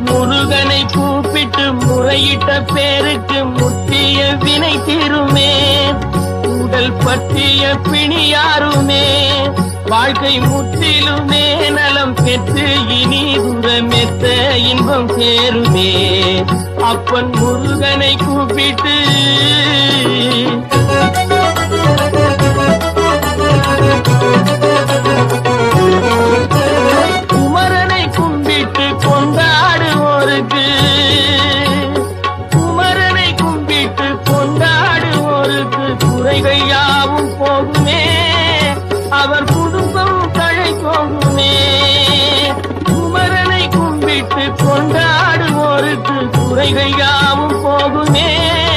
முருகனை கூப்பிட்டு முறையிட்ட பேருக்கு முற்றிய வினை தீருமே. உடல் பற்றிய பிணி யாருமே. வாழ்க்கை முற்றிலுமே நலம் பெற்று இனி துரமெத்த இன்பம் சேருமே அப்பன் முருகனை கூப்பிட்டு குறைகள் யாவும் போகுமே. அவர் குடும்பம் தழை போகுமே. குமரனை கும்பிட்டு கொண்டாடுவோருக்கு குறைகள் யாவும் போகுமே.